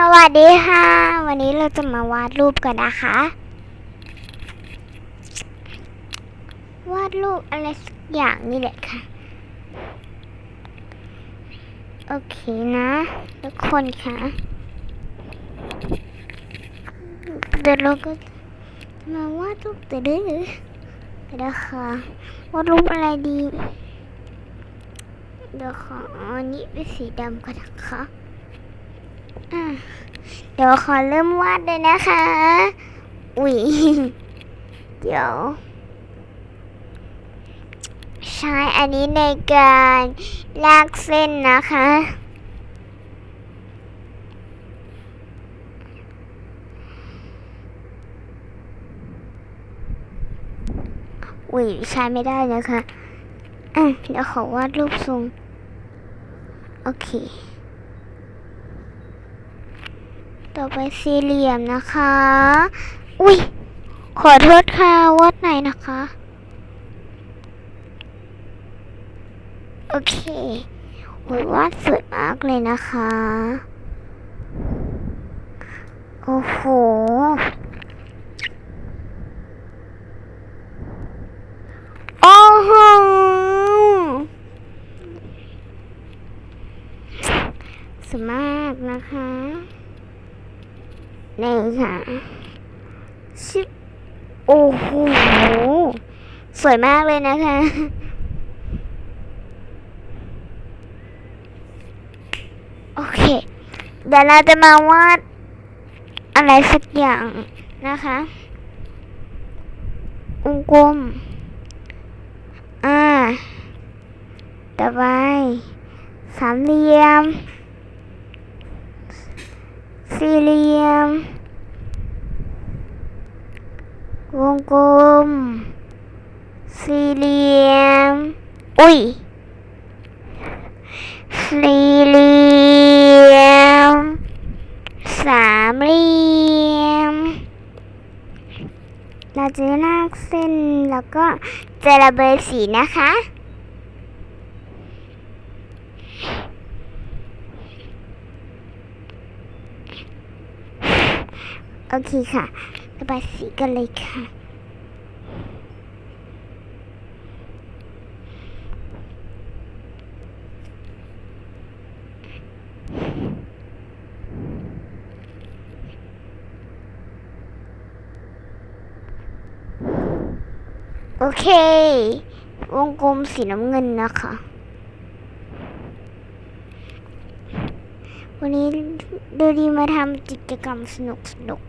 สวัสดีค่ะ วันนี้เราจะมาวาดรูปกันนะคะ วาดรูปอะไรสักอย่างนี่แหละค่ะ โอเคนะ ทุกคนค่ะเดี๋ยวเราก็จะมาวาดรูปแต่เด้อเดี๋ยวค่ะวาดรูปอะไรดี เดี๋ยวขออันนี้เป็นสีดำก่อนนะคะ เดี๋ยวขอเริ่มวาดเลยนะคะ อุ๊ยเดี๋ยว ใช้อันนี้ในการลากเส้นนะคะอุ๊ยใช้ไม่ได้นะคะอะเดี๋ยวขอวาดรูปทรง โอเค ต่อไปสี่เหลี่ยมนะคะ อุ๊ยขอโทษค่ะวาดไหนนะคะ โอเคโอ้ยวาดสวยมากเลยนะคะ โอ้โหโอ้โหสวยมากนะคะ นี่ค่ะชิบโอ้โห สวยมากเลยนะคะ โอเค เดี๋ยวเราจะมาวาดอะไรสักอย่างนะคะวงกลม อ่า ต่อไป สามเหลี่ยม สี่เหลี่ยม วงกลม สี่เหลี่ยม อุ้ย สี่เหลี่ยม สามเหลี่ยม เราจะลากเส้นแล้วก็จะระเบายสีนะคะ โอเคค่ะระบายสีกันเลยค่ะ โอเค วงกลมสีน้ำเงินนะคะ วันนี้ดูดีมาทำกิจกรรมสนุกสนุก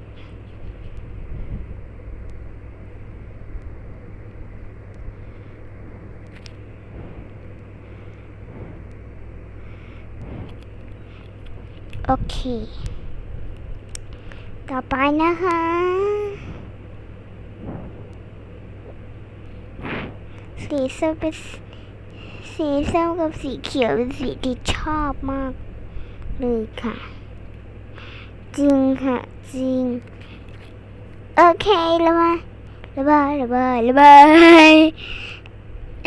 โอเค ต่อไปนะคะ สีส้มเป็นสีส้มกับสีเขียวเป็นสีที่ชอบมากเลยค่ะ จริงค่ะ จริง โอเคระบายระบายระบายระบาย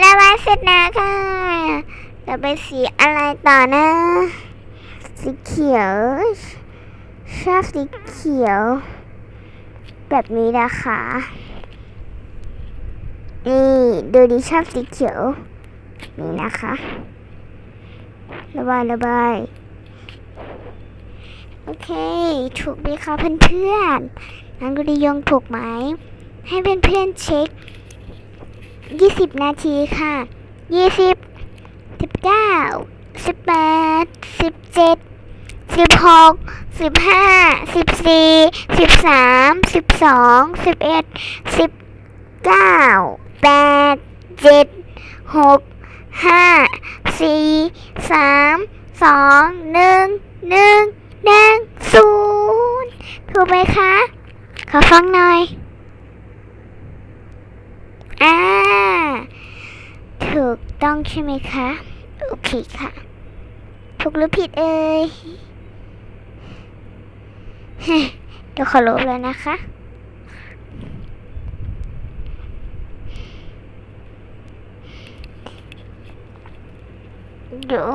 ระบายเสร็จแล้วค่ะจะไปสีอะไรต่อนะ สีเขียวชอบสีเขียว แบบนี้นะคะ นี่ดูดิชอบสีเขียว นี่นะคะ ระบายระบายโอเค ถูกไหมคะเพื่อนๆนังกุดียงถูกไหม ให้เพื่อนๆเช็ค 20 นาทีค่ะ 20 19 18 17 สิบหกสิบห้าสิบสี่สิบสามสิบสองสิบเอ็ดสิบเก้าแปดเจ็ดหกห้าสี่สามสองหนึ่งหนึ่งหนึ่งศูนย์ถูกไหมคะ ขอฟังหน่อยอ่าถูกต้องใช่ไหมคะ โอเคค่ะ ถูกหรือผิดเอ่ย เดี๋ยวขอลบเลยนะคะ เดี๋ยว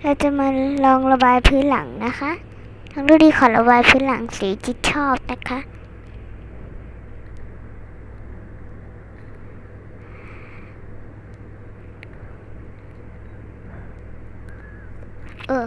เราจะมาลองระบายพื้นหลังนะคะน้งดูดีขอระบายพื้นหลังสีที่ชอบนะคะเออ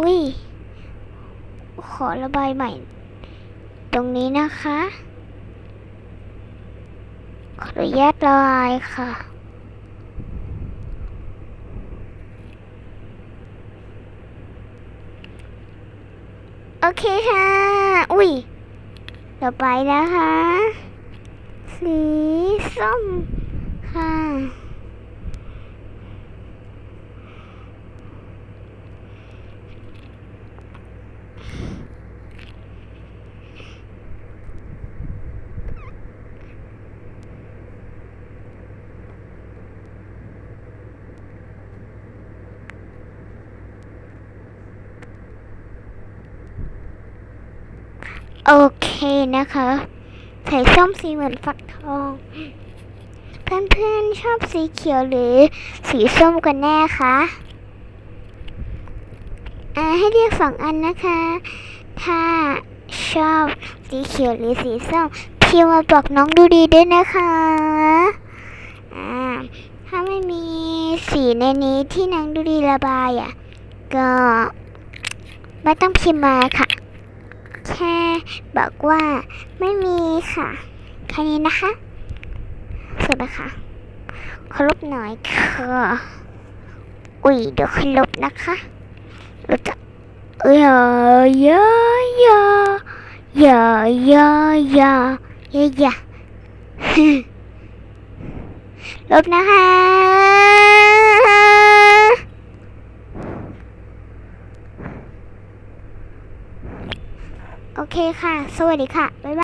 อุ้ย ขอระบายใหม่ ตรงนี้นะคะ ขออนุญาตระบายค่ะโอเคค่ะ อุ้ย ต่อไปนะคะ สีส้มค่ะ โอเคนะคะใส่ส้มสีเหมือนฟักทอง เพื่อนๆชอบสีเขียวหรือสีส้มกันแน่คะอ่าให้เรียกสองอันนะคะ ถ้าชอบสีเขียวหรือสีส้มพิมพ์มาบอกน้องดูดีด้วยนะคะอ่าถ้าไม่มีสีในนี้ที่น้องดูดีระบายอะ ก็ไม่ต้องพิมพ์มาค่ะ แค่บอกว่าไม่มีค่ะแค่นี้นะคะสุดนะคะขอลบหน่อยค่ะอุ้ยเดี๋ยวขอลบนะคะเราจะเอ้ยอย่าอย่าอย่าอย่าอย่าอย่าอย่าลบนะคะ โอเคค่ะ สวัสดีค่ะ บ๊ายบาย